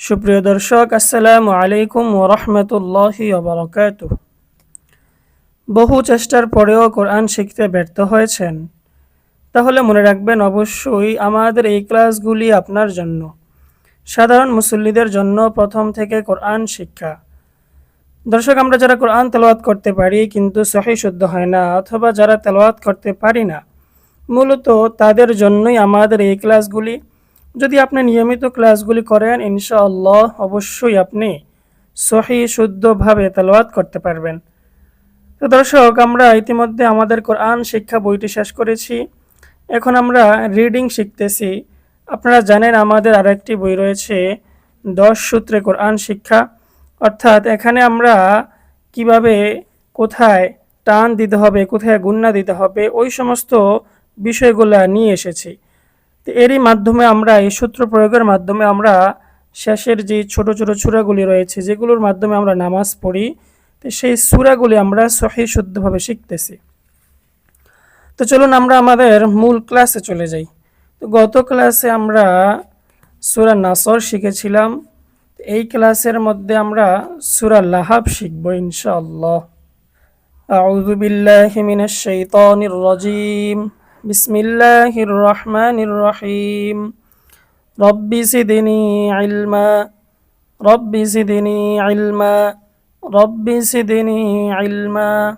সুপ্রিয় দর্শক, আসসালামু আলাইকুম ওরহমতুল্লাহি ওবরাকাত বহু চেষ্টার পরেও কোরআন শিখতে ব্যর্থ হয়েছেন। তাহলে মনে রাখবেন, অবশ্যই আমাদের এই ক্লাসগুলি আপনার জন্য। সাধারণ মুসল্লিদের জন্য প্রথম থেকে কোরআন শিক্ষা। দর্শক, আমরা যারা কোরআন তেলাওয়াত করতে পারি কিন্তু সহি শুদ্ধ হয় না অথবা যারা তেলাওয়াত করতে পারি না, মূলত তাদের জন্যই আমাদের এই ক্লাসগুলি যদি আপনি নিয়মিত ক্লাসগুলি করেন, ইনশাআল্লাহ অবশ্যই আপনি সহি, শুদ্ধভাবে তেলাওয়াত করতে পারবেন। তো দর্শক, আমরা ইতিমধ্যে আমাদের কোরআন শিক্ষা বইটি শেষ করেছি। এখন আমরা রিডিং শিখতেছি। আপনারা জানেন আমাদের আরেকটি বই রয়েছে, দশ সূত্রে কোরআন শিক্ষা। অর্থাৎ এখানে আমরা কীভাবে কোথায় টান দিতে হবে, কোথায় গুন্না দিতে হবে, ওই সমস্ত বিষয়গুলো নিয়ে এসেছি। তো এরই মাধ্যমে আমরা এই সূত্র প্রয়োগের মাধ্যমে আমরা শেষের যে ছোট ছোট চূড়াগুলি রয়েছে যেগুলোর মাধ্যমে আমরা নামাজ পড়ি তো সেই সূরাগুলি আমরা সহি শুদ্ধভাবে শিখতেছি তো চলুন আমরা আমাদের মূল ক্লাসে চলে যাই তো গত ক্লাসে আমরা সুরা নাসর শিখেছিলাম এই ক্লাসের মধ্যে আমরা সুরা লাহাব শিখব ইনশাআল্লাহ أعوذ بالله من الشيطان الرجيم بسم الله الرحمن الرحيم رب زدني علما رب زدني علما رب زدني علما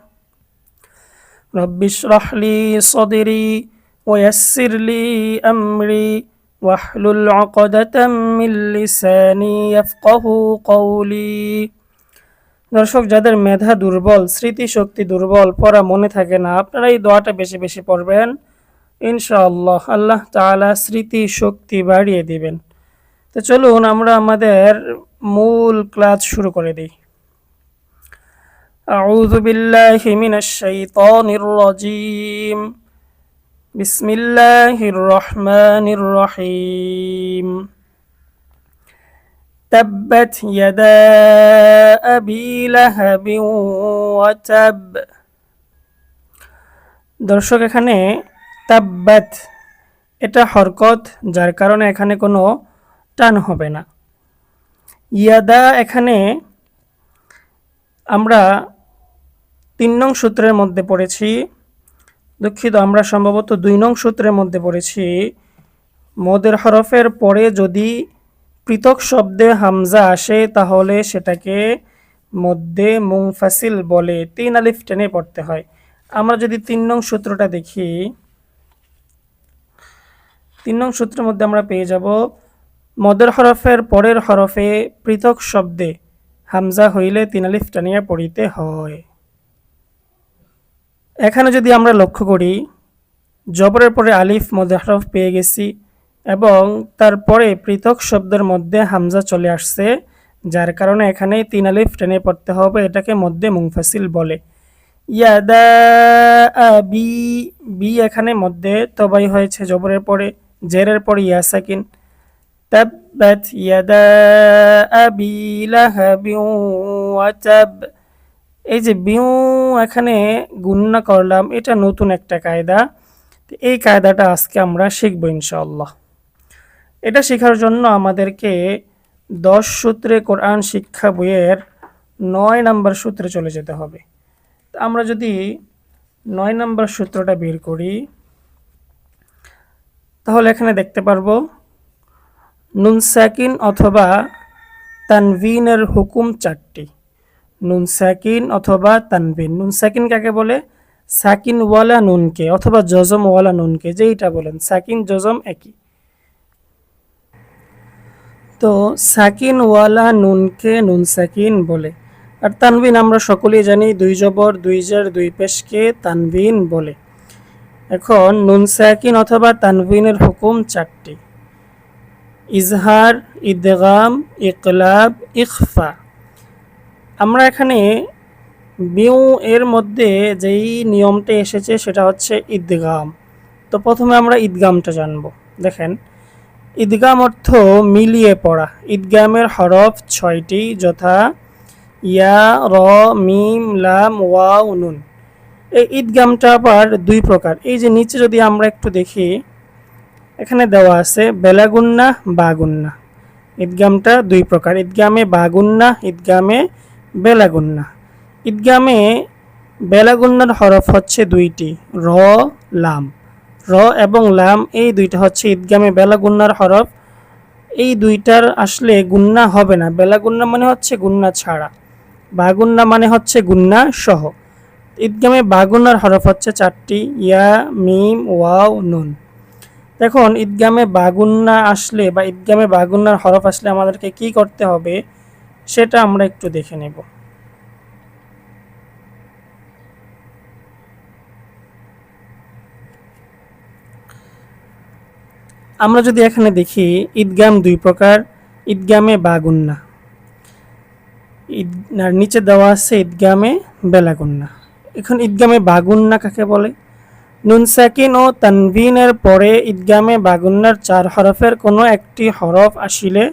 رب اشرح لي صدري ويسر لي أمري واحلل عقدة من لساني يفقه قولي দর্শক যাদের মেধা দুর্বল স্মৃতিশক্তি দুর্বল পড়া মনে থাকে না আপনারা এই দোয়াটা বেশি বেশি পড়বেন ইনশাআল্লাহ আল্লাহ তাআলা স্মৃতি শক্তি বাড়িয়ে দিবেন তো চলুন আমরা আমাদের মূল ক্লাস শুরু করে দিই أعوذ بالله من الشيطان الرجيم بسم الله الرحمن الرحيم تبت يدا أبي لهب وتب দর্শক এখানে তাব্বাত। এটা হরকত যার কারণে এখানে কোনো টান হবে না। ইয়াদা এখানে আমরা তিন নং সূত্রের মধ্যে পড়েছি। দুঃখিত, আমরা সম্ভবত দুই নং সূত্রের মধ্যে পড়েছি। মদের হরফের পরে যদি পৃথক শব্দে হামজা আসে, তাহলে সেটাকে মধ্যে মুংফাসিল বলে তিন আলিফ টেনে পড়তে হয়। আমরা যদি তিন নং সূত্রটা দেখি তিন নং সূত্রের মধ্যে আমরা পেয়ে যাব, মদের হরফের পরের হরফে পৃথক শব্দে হামজা হইলে তিন আলিফ টানিয়া পড়িতে হয়। এখানে যদি আমরা লক্ষ্য করি, জবরের পরে আলিফ মধ্যে হরফ পেয়ে গেছি এবং তারপরে পৃথক শব্দের মধ্যে হামজা চলে আসছে, যার কারণে এখানে তিন আলিফ টেনে পড়তে হবে, এটাকে মধ্যে মুংফাসিল বলে। ইয়াদা বি বি এখানে মধ্যে তবাই হয়েছে জবরের পরে। জেরের পরে ইয়াসাকিন, তাব্বাত ইয়াদা আবি তাব। এই যে বিউ এখানে গুণনা করলাম, এটা নতুন একটা কায়দা। এই কায়দাটা আজকে আমরা শিখব ইনশাআল্লাহ। এটা শেখার জন্য আমাদেরকে দশ সূত্রে কোরআন শিক্ষা বইয়ের নয় নাম্বার সূত্রে চলে যেতে হবে। আমরা যদি নয় নাম্বার সূত্রটা বের করি তাহলে এখানে দেখতে পারব। নুন সাকিন অথবা তানভিনের হুকুম চারটি। নুন সাকিন অথবা তানভিন। নুন সাকিন কাকে বলে? সাকিনওয়ালা নুনকে অথবা জজমওয়ালা নুনকে, যেইটা বলেন। সাকিন জজম একই। তো সাকিনওয়ালা নুনকে নুন সাকিন বলে। আর তানভিন আমরা সকলেই জানি, দুই জবর, দুই জার, দুই পেশকে তানভিন বলে। এখন নুন সাকিন অথবা তানভিনের হুকুম চারটি। ইজহার, ইদগাম, ইকলাব ইকফা আমরা এখানে বিউ এর মধ্যে যেই নিয়মটা এসেছে সেটা হচ্ছে ঈদগাম তো প্রথমে আমরা ঈদগামটা জানব। দেখেন, ঈদগাম অর্থ মিলিয়ে পড়া। ঈদগামের হরফ ছয়টি, যথা ইয়া, র, মিম, লাম, ওয়াও, নুন। এই ঈদগামটা আবার দুই প্রকার। এই যে নিচে যদি আমরা একটু দেখি, এখানে দেওয়া আছে বেলাগুন্না, বাগুন্না। ঈদগামটা দুই প্রকার। ঈদগামে বাগুন্না ঈদগামে বেলাগুন্না। ঈদগামে বেলাগুন্নার হরফ হচ্ছে দুইটি, র, লাম। র এবং লাম, এই দুইটা হচ্ছে ঈদগামে বেলাগুন্নার হরফ। এই দুইটার আসলে গুন্না হবে না। বেলাগুন্না মানে হচ্ছে গুন্না ছাড়া। বাগুন্না মানে হচ্ছে গুন্না সহ। ঈদগামে বাগুনার হরফ হচ্ছে চারটি, ইয়া, মিম, ওয়াও, নুন। দেখুন, ঈদগামে বাগুন্না আসলে বা ঈদগামে বাগুন্নার হরফ আসলে আমাদেরকে কি করতে হবে সেটা আমরা একটু দেখে নেব। আমরা যদি এখানে দেখি, ঈদগাম দুই প্রকার, ঈদগামে বাগুন্না। ঈদ নিচে দেওয়া আছে ঈদগামে বেলাগুন্না। এখন ঈদগামে বাগুন্না কাকে বলে? নুন সাকিন ও তানভিনের পরে ঈদগামে বাগুন্নার চার হরফের কোনো একটি হরফ আসিলে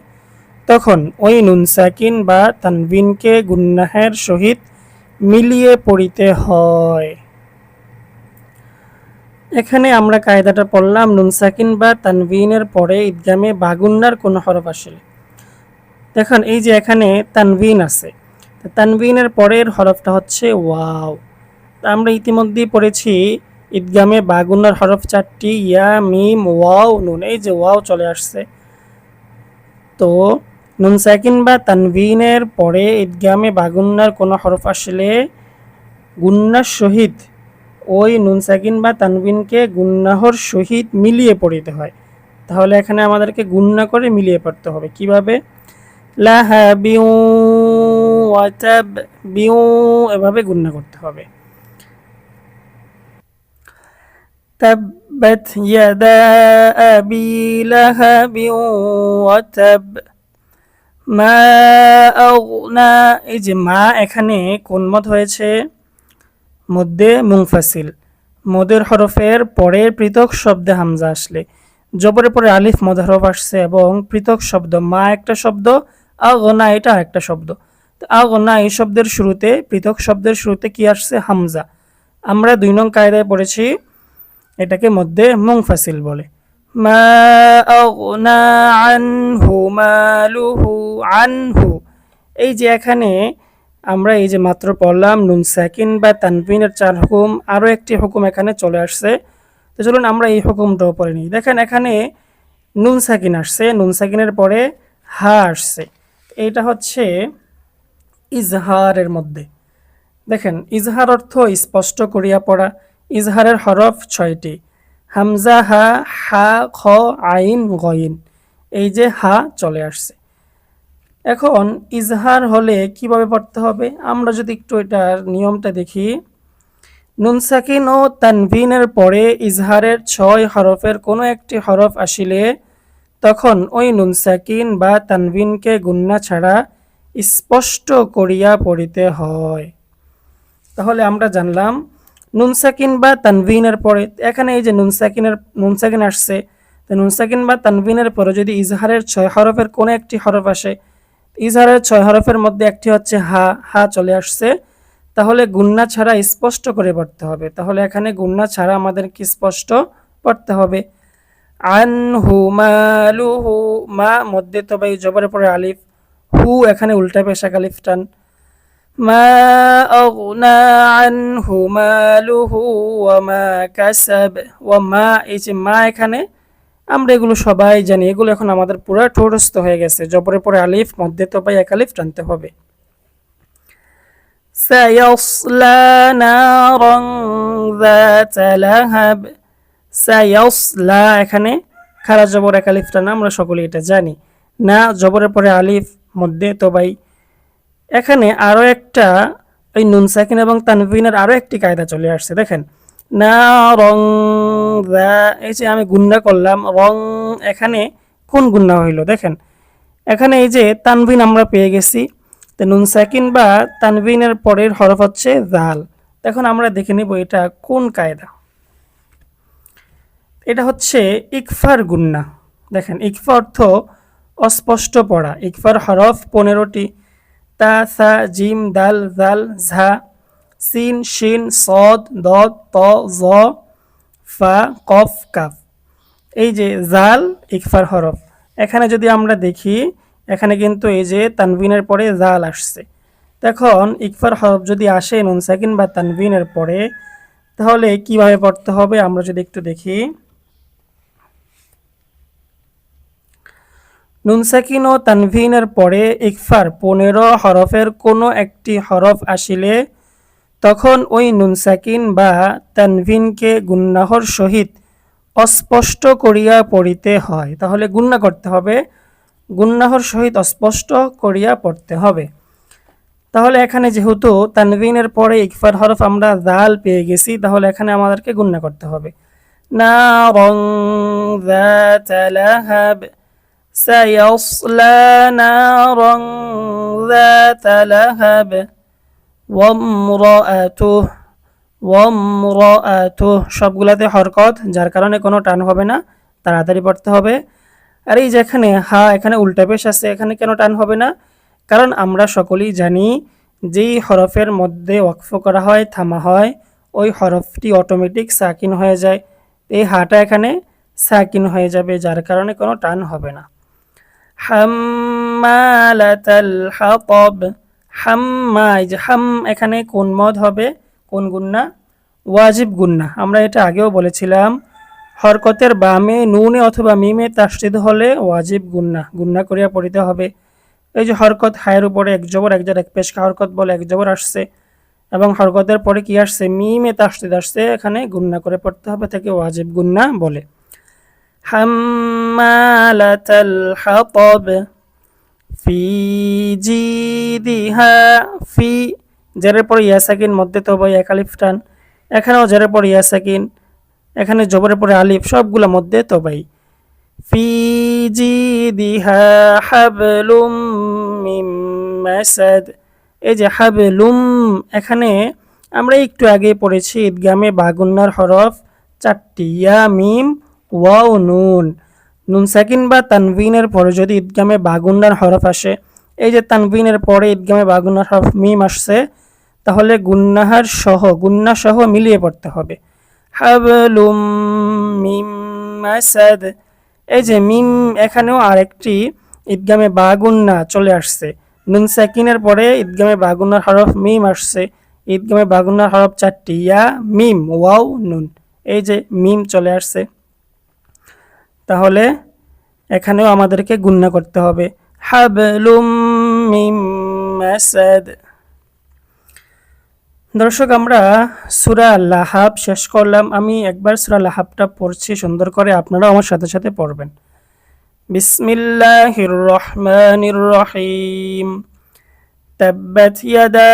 তখন ওই নুন সাকিন বা তানভিনকে গুন্নাহের সহিত মিলিয়ে পড়িতে হয়। এখানে আমরা কায়দাটা পড়লাম, নুন সাকিন বা তানভিনের পরে ঈদগামে বাগুন্নার কোনো হরফ আসলে। দেখুন, এই যে এখানে তানভিন আছে, তানভিনের পরের হরফটা হচ্ছে ওয়াও। তা আমরা ইতিমধ্যেই পড়েছি, ঈদগামে বাগুনার হরফ চারটি, ইয়া, মিম, ওয়াও, নুন, এই যে ওয়াও চলে আসছে। তো নুন সাকিন বা তানভিনের পরে ঈদগামে বাগুন্নার কোনো হরফ আসলে গুন্নার সহিত ওই নুন সাকিন বা তানভিনকে গুন্নাহর সহিত মিলিয়ে পড়িতে হয়। তাহলে এখানে আমাদেরকে গুন্না করে মিলিয়ে পড়তে হবে। কীভাবে? লাহা বিউ ওয়াতাব বিউ এভাবে গুন্না করতে হবে। تبت يدا أبي لهب وتب মা আগনা এই যে মা এখানে কোন মত হয়েছে মধ্যে মুংফাসিল মদের হরফের পরের পৃথক শব্দে হামজা আসলে জবরের পরে আলিফ মদ হরফ আসছে এবং পৃথক শব্দ মা একটা শব্দ আগনা এটা একটা শব্দ তো আগনা এই শব্দের শুরুতে পৃথক শব্দের শুরুতে কি আসছে হামজা আমরা দুই নং কায়দায় পড়েছি এটাকে মধ্যে মুংফাসিল বলে। মা আনহু মালুহু আনহু। এই যে এখানে আমরা এই যে মাত্র পড়লাম, নুন সাকিন বা তানবিনের চার হুকুম, আরও একটি হুকুম এখানে চলে আসছে। তো চলুন আমরা এই হুকুমটাও পড়ে নিই। দেখেন এখানে নুন সাকিন আসছে, নুন সাকিনের পরে হা আসছে। এইটা হচ্ছে ইজহারের মধ্যে। দেখেন, ইজহার অর্থ স্পষ্ট করিয়া পড়া। ইজহারের হরফ ছয়টি। হামজা, হা হা, খ, আইন, গইন। এই যে হা চলে আসছে। এখন ইজহার হলে কীভাবে পড়তে হবে? আমরা যদি একটু এটার নিয়মটা দেখি। নুন সাকিন ও তানভিনের পরে ইজহারের ছয় হরফের কোনো একটি হরফ আসিলে তখন ওই নুন সাকিন বা তানভিনকে গুন্না ছাড়া স্পষ্ট করিয়া পড়িতে হয়। তাহলে আমরা জানলাম নুন সাকিন বা তানভিনের পরে, এখানে এই যে নুনসাকিনের, নুনসাকিন আসছে, তো নুনসাকিন বা তানভিনের পরে যদি ইজহারের ছয় হরফের কোনো একটি হরফ আসে, ইজহারের ছয় হরফের মধ্যে একটি হচ্ছে হা হা চলে আসছে, তাহলে গুন্না ছাড়া স্পষ্ট করে পড়তে হবে। তাহলে এখানে গুন্না ছাড়া আমাদের কি স্পষ্ট পড়তে হবে। আন হু মালুহু মা মধ্যে তবে এই জবরের পরে আলিফ, হু এখানে উল্টা পেশা আলিফ টান। মা আগনা আনহু মালুহু ওয়া মা কাসাব ওয়া মা এই যে মা এখানে আমরা এগুলো সবাই জানি এগুলো এখন আমাদের পুরো ঠোরস্থ হয়ে গেছে জবরের পরে আলিফ মধ্যে তো ভাই এক আলিফ টানতে হবে سيصلى نارا ذات لهب سيصلى এখানে খারা জবর এক আলিফ টানা আমরা সকলে এটা জানি না জবরের পরে আলিফ মধ্যে তো ভাই এখানে আরও একটা ওই নুন সাকিন এবং তানভিনের আরও একটি কায়দা চলে আসছে, দেখেন। না, রং এই যে আমি গুন্না করলাম, রং, এখানে কোন গুন্না হইল, দেখেন। এখানে এই যে তানভিন আমরা পেয়ে গেছি, তো নুন সাকিন বা তানভিনের পরের হরফ হচ্ছে জাল। এখন আমরা দেখে নেব এটা কোন কায়দা। এটা হচ্ছে ইকফার গুন্না দেখেন, ইকফা অর্থ অস্পষ্ট পড়া, ইকফার হরফ পনেরোটি তা, সা, জিম, দাল, জাল, ঝা, সিন, শিন, সদ দ ত, জ, ফা, কফ, কাফ। এই যে জাল, ইকফার হরফ। এখানে যদি আমরা দেখি, এখানে কিন্তু এই যে তানভিনের পরে জাল আসছে। এখন ইকফার হরফ যদি আসে নুন সাকিন বা তানভিনের পরে, তাহলে কীভাবে পড়তে হবে আমরা যদি একটু দেখি? নুন সাকিন ও তানভিনের পরে ইকফার পনেরো হরফের কোনো একটি হরফ আসিলে, তখন ওই নুনসাকিন বা তানভিনকে গুন্নাহর সহিত অস্পষ্ট করিয়া পড়িতে হয়। তাহলে গুন্না করতে হবে। গুন্নাহর সহিত অস্পষ্ট করিয়া পড়তে হবে। তাহলে এখানে যেহেতু তানভিনের পরে ইকফার হরফ আমরা জাল পেয়ে গেছি, তাহলে এখানে আমাদেরকে গুন্না করতে হবে। না রং سيصلى نارا ذات لهب وامرأته وامرأته সবগুলাতে হরকত যার কারণে কোনো টান হবে না তাড়াতাড়ি পড়তে হবে আর এই যেখানে হা এখানে উল্টা পেশ আছে এখানে কেন টান হবে না কারণ আমরা সকলেই জানি যেই হরফের মধ্যে ওয়াকফ করা হয় থামা হয় ওই হরফটি অটোমেটিক সাকিন হয়ে যায় এই হাটা এখানে সাকিন হয়ে যাবে যার কারণে কোনো টান হবে না হাম্মালাতাল হাতব। হাম্মা, এই যে হাম, এখানে কোন মদ হবে? কোন গুন্না? ওয়াজিব গুন্না। আমরা এটা আগেও বলেছিলাম। হরকতের বামে, নুনে অথবা মিমে তাসদিদ হলে ওয়াজিব গুন্না। গুন্না করিয়া পড়িতে হবে। এই যে হরকত হায়ের উপরে এক জবর, এক জার, এক পেশকা হরকত বলে এক জবর আসছে। এবং হরকতের পরে কি আসছে? মিমে তাসদিদ আসছে। এখানে গুন্না করে পড়তে হবে তাকে ওয়াজিব গুন্না বলে। হাম্মালাতাল হাতব ফি জিদিহা ফি জেরের পরে ইয়া সাকিন মধ্যে তো এক আলিফ টান এখানেও জেরের পরে ইয়া সাকিন এখানে জবরের পরে আলিফ, সবগুলো মধ্যে তো ভাই ফি জিদিহা হাবলুম মিম মাসাদ। এই যে হাবলুম, এখানে আমরা একটু আগে পড়েছি ঈদগামে বাগুন্নার হরফ, চারটি ইয়া, মিম ওয়াও, নুন। নুন সাকিন বা তানভিনের পরে যদি ঈদগামে বাগুন্নার হরফ আসে, এই যে তানভিনের পরে ঈদগামে বাগুন্নার হরফ মিম আসছে, তাহলে গুন্নাহার সহ, গুন্না সহ মিলিয়ে পড়তে হবে। হাবলুম এই যে মিম, এখানেও আরেকটি ঈদগামে বাগুন্না চলে আসছে। নুন সাকিনের পরে ঈদগামে বাগুন্নার হরফ মিম আসছে। ঈদগামে বাগুন্নার হরফ চারটি, ইয়া, মিম, ওয়াও, নুন। এই যে মিম চলে আসছে। তাহলে এখানেও আমাদেরকে গুন্না করতে হবে হাবলুম মিম মাসাদ দর্শক আমরা সুরা লাহাব শেষ করলাম আমি একবার সুরা লাহাবটা পড়ছি সুন্দর করে আপনারাও আমার সাথে সাথে পড়বেন বিসমিল্লাহির রহমানির রহিম تبت يدا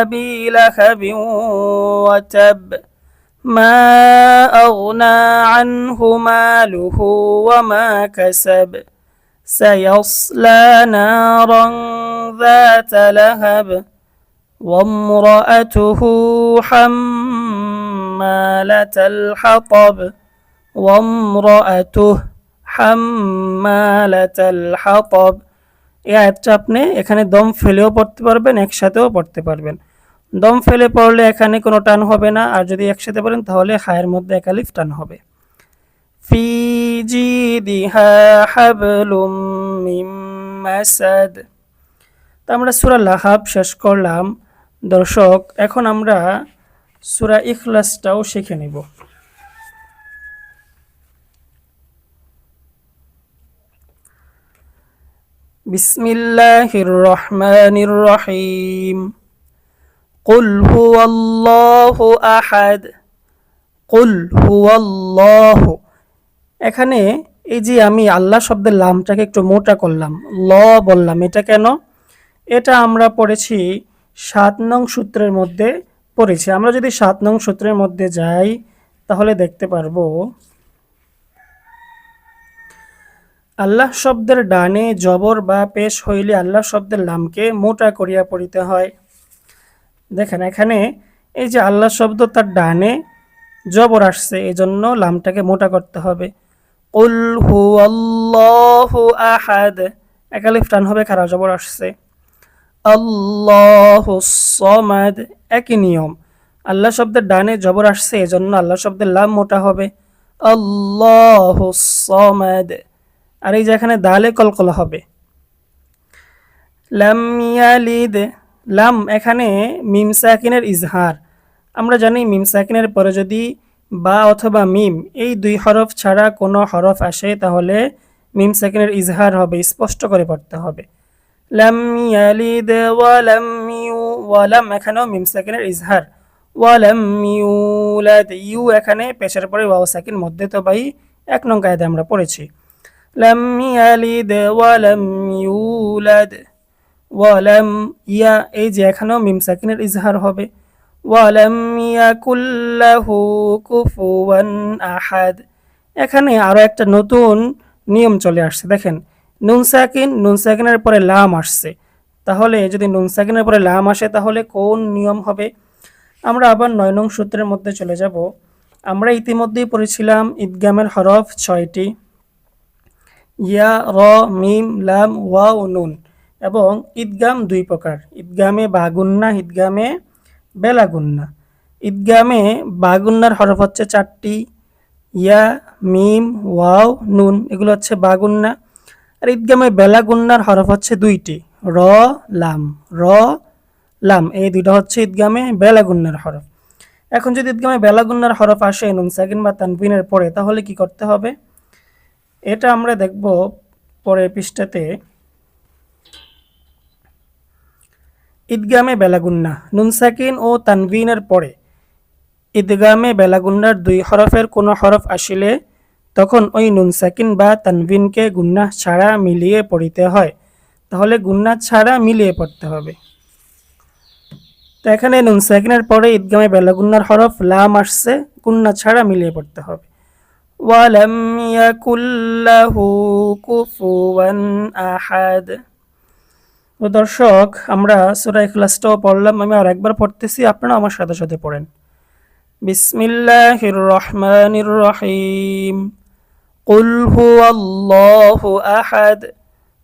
أبي لهب وتب ما أغنى عنه ماله وما كسب سيصلى نارا ذات لهب وامرأته حمالة الحطب وامرأته حمالة الحطب এই আয়াতটা আপনি এখানে দম ফেলেও পড়তে পারবেন একসাথেও পড়তে পারবেন দম ফেলে পড়লে এখানে কোনো টান হবে না, আর যদি একসাথে পড়েন তাহলে হায়ের মধ্যে একালিফ টান হবে। ফি জিদিহা হাবলুম মিম মাসাদ। তো আমরা সুরা লাহাব শেষ করলাম। দর্শক, এখন আমরা সুরা ইখলাসটাও শিখে নেব। বিসমিল্লাহির রহমানির রহিম। قل هو الله আহাদ قل هو الله এখানে এই যে আমি আল্লাহ শব্দের লামটাকে একটু মোটা করলাম ল বললাম এটা কেন এটা আমরা পড়েছি সাত নং সূত্রের মধ্যে পড়েছি আমরা যদি সাত নং সূত্রের মধ্যে যাই তাহলে দেখতে পারবো আল্লাহ শব্দের ডানে জবর বা পেশ হইলে আল্লাহ শব্দের লামকে মোটা করিয়া পড়িতে হয় দেখেন, এখানে এই যে আল্লাহ শব্দ তার ডানে জবর আসছে এই জন্য লামটাকে মোটা করতে হবে। হু একালিফ টান হবে খারাপ জবর আসছে। আল্লাহ একই নিয়ম। আল্লাহ শব্দের ডানে জবর আসছে, এজন্য আল্লাহ শব্দের লাম মোটা হবে। আল্লাহ আর এই যে এখানে দালে কলকলা হবে। লাম ইয়ালিদ লাম এখানে মিম সাকিনের ইজহার। আমরা জানি মিম সাকিনের পরে যদি বা অথবা মিম এই দুই হরফ ছাড়া কোনো হরফ আসে, তাহলে মিম সাকিনের ইজহার হবে, স্পষ্ট করে পড়তে হবে। এখানেও মিম সাকিনের ইজহার। ওয়ালাম ইউ এখানে পেশার পরে ওয়াও সাকিন মধ্যে তো এক নং কায়দা আমরা পড়েছি। লাম ইয়ালিদ ওয়ালাম ইউলাদ ওয়ালাম ইয়া, এই যে এখানেও মিম সাকিনের ইজহার হবে। ওয়ালাম ইয়াকুল্লাহু কুফুয়ান আহাদ। এখানে আরও একটা নতুন নিয়ম চলে আসছে, দেখেন। নুন সাকিন, নুন সাকিনের পরে লাম আসছে। তাহলে যদি নুন সাকিনের পরে লাম আসে, তাহলে কোন নিয়ম হবে? আমরা আবার নয় নং সূত্রের মধ্যে চলে যাব। আমরা ইতিমধ্যেই পড়েছিলাম ঈদগামের হরফ ছয়টি। ইয়া, র, মিম, লাম ওয়া ও নুন। এবং ঈদগাম দুই প্রকার। ঈদগামে বাগুন্না, ঈদগামে বেলাগুন্না। ঈদগামে বাগুন্নার হরফ হচ্ছে চারটি, ইয়া, মিম, ওয়াও, নুন, এগুলো হচ্ছে বাগুন্না। আর ঈদগামে বেলাগুন্নার হরফ হচ্ছে দুইটি, র, লাম। র, লাম, এই দুইটা হচ্ছে ঈদগামে বেলাগুন্নার হরফ। এখন যদি ঈদগামে বেলাগুন্নার হরফ আসে নুন, সাকিন বা তানবিনের পরে, তাহলে কি করতে হবে? এটা আমরা দেখব পরের পৃষ্ঠাতে। ঈদগামে বেলাগুন্না, নুনসাকিন ও তানভিনের পরে। ঈদগামে বেলাগুন্নার দুই হরফের কোনো হরফ আসিলে তখন ওই নুনসাকিন বা তানভিনকে গুন্না ছাড়া মিলিয়ে পড়িতে হয়। তাহলে গুন্না ছাড়া মিলিয়ে পড়তে হবে। তো এখানে নুনসাকিনের পরে ঈদগামে বেলাগুন্নার হরফ লাম আসছে, গুন্না ছাড়া মিলিয়ে পড়তে হবে। ওয়ালাম ইয়াকুল্লাহু কুফুয়ান আহাদ। তো দর্শক আমরা সূরা ইখলাসটাও পড়লাম আমি আর একবার পড়তেছি আপনারা আমার সাথে সাথে পড়েন বিসমিল্লাহির রহমানির রহিম قل هو الله أحد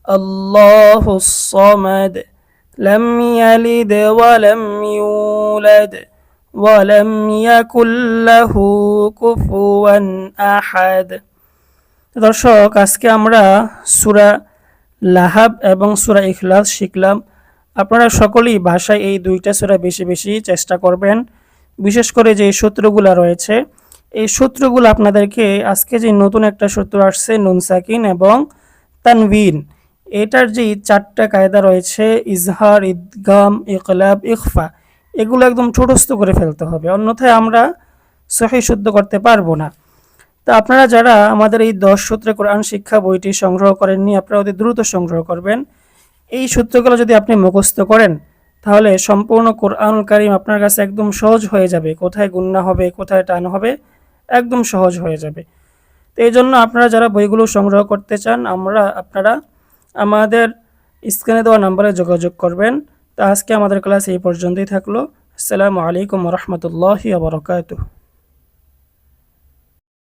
الله الصمد لم يلد ولم يولد ولم يكن له كفوا أحد দর্শক আজকে আমরা সূরা লাহাব এবং সুরা ইখলাস শিখলাম। আপনারা সকলেই ভাষায় এই দুইটা সূরা বেশি বেশি চেষ্টা করবেন। বিশেষ করে যে সূত্রগুলো রয়েছে, এই সূত্রগুলো আপনাদেরকে আজকে যে নতুন একটা সূত্র আসছে, নুন সাকিন এবং তানবিন এটার যে চারটা কায়দা রয়েছে, ইজহার, ইদগাম, ইকলাব ইকফা এগুলো একদম ছোটস্থ করে ফেলতে হবে। অন্যথায় আমরা সহি শুদ্ধ করতে পারব না। তা আপনারা যারা আমাদের এই দশ সূত্রে কোরআন শিক্ষা বইটি সংগ্রহ করেননি, আপনারা অতি দ্রুত সংগ্রহ করবেন। এই সূত্রগুলো যদি আপনি মুখস্থ করেন, তাহলে সম্পূর্ণ কোরআন কারিম আপনার কাছে একদম সহজ হয়ে যাবে। কোথায় গুন্না হবে, কোথায় টান হবে, একদম সহজ হয়ে যাবে। তো এই জন্য আপনারা যারা বইগুলো সংগ্রহ করতে চান, আমরা, আপনারা আমাদের স্ক্রিনে দেওয়া নাম্বারে যোগাযোগ করবেন। তো আজকে আমাদের ক্লাস এই পর্যন্তই থাকল। আসসালামু আলাইকুম রহমতুল্লাহি আবরকাতুহ